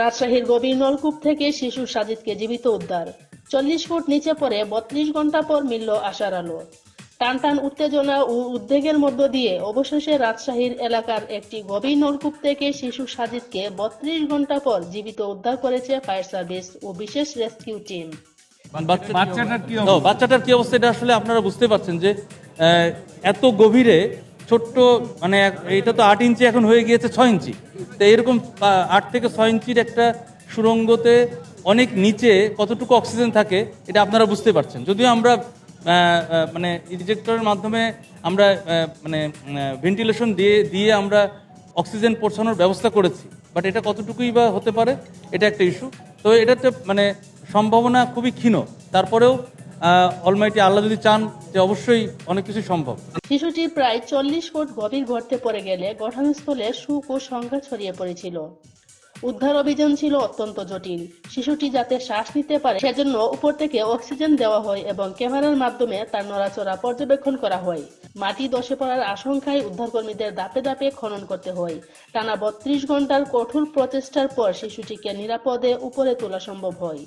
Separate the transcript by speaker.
Speaker 1: রাজশাহীর গভীর নলকূপ থেকে শিশু সাজিদকে জীবিত উদ্ধার। চল্লিশ ফুট নিচে পড়ে বত্রিশ ঘণ্টা পর মিলল আশার আলো। টানটান উত্তেজনা ও উদ্বেগের মধ্য দিয়ে অবশেষে রাজশাহীর এলাকার একটি গভীর নলকূপ থেকে শিশু সাজিদকে বত্রিশ ঘণ্টা পর জীবিত উদ্ধার করেছে ফায়ার সার্ভিস ও বিশেষ রেস্কিউ টিম।
Speaker 2: বাচ্চাটার কি অবস্থা?
Speaker 3: বাচ্চাটার কি অবস্থা? এটা আসলে আপনারা বুঝতে পারছেন যে এত গভীরে ছোট্ট মানে এটা তো আট ইঞ্চি এখন হয়ে গিয়েছে ছয় ইঞ্চি। তো এরকম আট থেকে ছয় ইঞ্চির একটা সুড়ঙ্গতে অনেক নিচে কতটুকু অক্সিজেন থাকে, এটা আপনারা বুঝতে পারছেন। যদিও আমরা মানে ইজেক্টরের মাধ্যমে আমরা মানে ভেন্টিলেশন দিয়ে দিয়ে আমরা অক্সিজেন পৌঁছানোর ব্যবস্থা করেছি। বাট এটা কতটুকুই বা হতে পারে, এটা একটা ইস্যু। তো এটাতে মানে সম্ভাবনা খুবই ক্ষীণ। তারপরেও অলমাইটি আল্লাহ যদি চান যে অবশ্যই অনেক কিছু সম্ভব।
Speaker 1: শিশুটি প্রায় চল্লিশ ফুট গভীর গর্তে পড়ে গেলে ঘটনাস্থলে সুখ ও সংখ্যা ছড়িয়ে পড়েছিল। উদ্ধার অভিযান ছিল অত্যন্ত জটিল। শিশুটি যাতে শ্বাস নিতে পারে, সেজন্য উপর থেকে অক্সিজেন দেওয়া হয় এবং ক্যামেরার মাধ্যমে তার নড়াচড়া পর্যবেক্ষণ করা হয়। মাটি দশে পড়ার আশঙ্কায় উদ্ধারকর্মীদের দাপে দাপে খনন করতে হয়। টানা বত্রিশ ঘণ্টার কঠোর প্রচেষ্টার পর শিশুটিকে নিরাপদে উপরে তোলা সম্ভব হয়।